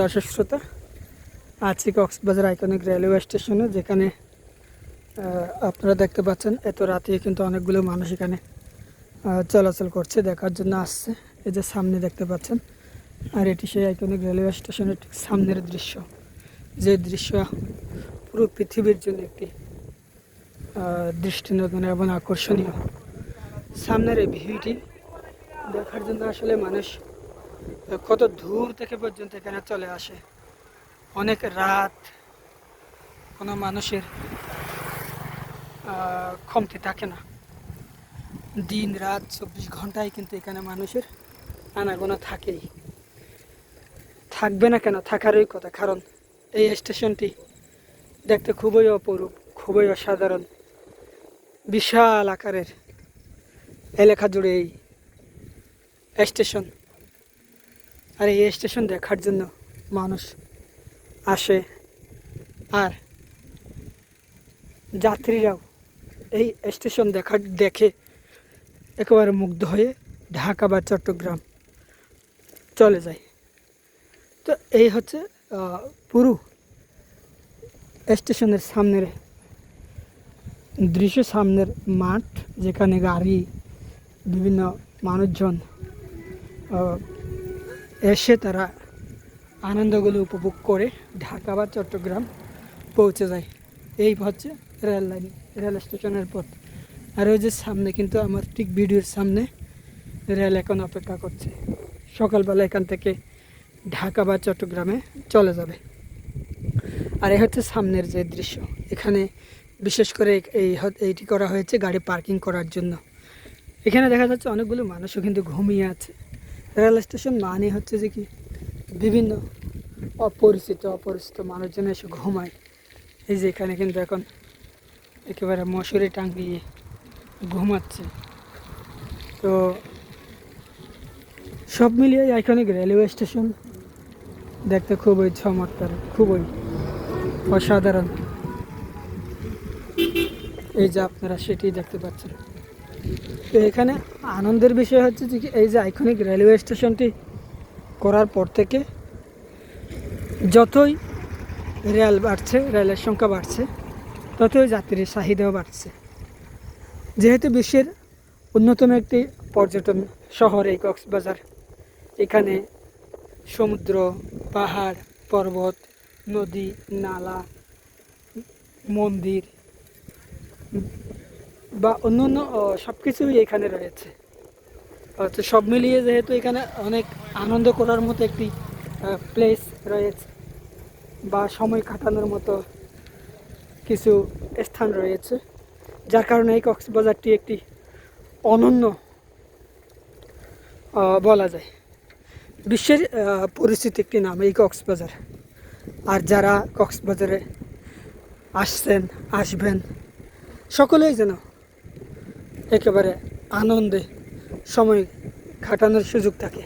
দর্শক শ্রোতা আছি কক্সবাজার আইকনিক রেলওয়ে স্টেশনে যেখানে আপনারা দেখতে পাচ্ছেন, এত রাতে কিন্তু অনেকগুলো মানুষ এখানে চলাচল করছে, দেখার জন্য আসছে। এই যে সামনে দেখতে পাচ্ছেন, আর এটি সেই আইকনিক রেলওয়ে স্টেশনের ঠিক সামনের দৃশ্য। যে দৃশ্য পুরো পৃথিবীর জন্য একটি দৃষ্টিনন্দন এবং আকর্ষণীয়। সামনের এই ভিউটি দেখার জন্য আসলে মানুষ কত দূর থেকে পর্যন্ত এখানে চলে আসে? অনেক রাত কোনো মানুষের কমতি থাকে না। দিন, রাত, চব্বিশ ঘন্টায় কিন্তু এখানে মানুষের আনাগোনা থাকেই। থাকবে না কেন? থাকারই কথা। কারণ এই স্টেশনটি দেখতে খুবই অপরূপ, খুবই অসাধারণ। বিশাল আকারের এলাকা জুড়ে এই স্টেশন। আর এই স্টেশন দেখার জন্য মানুষ আসে। আর যাত্রীরাও এই স্টেশন দেখার দেখে একেবারে মুগ্ধ হয়ে ঢাকা বা চট্টগ্রাম চলে যায়। তো এই হচ্ছে পুরু স্টেশনের সামনের দৃশ্য, সামনের মাঠ, যেখানে গাড়ি, বিভিন্ন মানুষজন এসে তারা আনন্দগুলো উপভোগ করে ঢাকা বা চট্টগ্রাম পৌঁছে যায়। এই হচ্ছে রেল লাইন, রেল স্টেশনের পথ। আর ওই যে সামনে কিন্তু আমার ঠিক ভিডিওর সামনে রেল এখন অপেক্ষা করছে। সকালবেলা এখান থেকে ঢাকা বা চট্টগ্রামে চলে যাবে। আর এই হচ্ছে সামনের যে দৃশ্য। এখানে বিশেষ করে এই- এইটি করা হয়েছে গাড়ি পার্কিং করার জন্য। এখানে দেখা যাচ্ছে অনেকগুলো মানুষও কিন্তু ঘুমিয়ে আছে। রেল স্টেশন মানে হচ্ছে যে কি? বিভিন্ন অপরিচিত অপরিচিত মানুষজন এসে ঘুমায়। এই যে এখানে কিন্তু এখন একেবারে মশুরি টাঙ্গিয়ে ঘুমাচ্ছে। তো সব মিলিয়ে আইকনিক রেলওয়ে স্টেশন দেখতে খুবই চমৎকার, খুবই অসাধারণ। এই যে আপনারা সেটি দেখতে পাচ্ছেন। তো এখানে আনন্দের বিষয় হচ্ছে যে এই যে আইকনিক রেলওয়ে স্টেশনটি করার পর থেকে যতই রেল বাড়ছে রেলের সংখ্যা বাড়ছে, ততই যাত্রীর চাহিদাও বাড়ছে। যেহেতু বিশ্বের অন্যতম একটি পর্যটন শহর এই কক্সবাজার, এখানে সমুদ্র, পাহাড়, পর্বত, নদী, নালা, মন্দির বা অন্য অন্য সব কিছুই এখানে রয়েছে। তো সব মিলিয়ে যেহেতু এখানে অনেক আনন্দ করার মতো একটি প্লেস রয়েছে বা সময় কাটানোর মতো কিছু স্থান রয়েছে। যার কারণে এই কক্সবাজারটি একটি অনন্য বলা যায়। বিশ্বের পরিচিত একটি নাম এই কক্সবাজার। আর যারা কক্সবাজারে আসছেন, আসবেন, সকলেই যেন একেবারে আনন্দে সময় কাটানোর সুযোগ থাকে।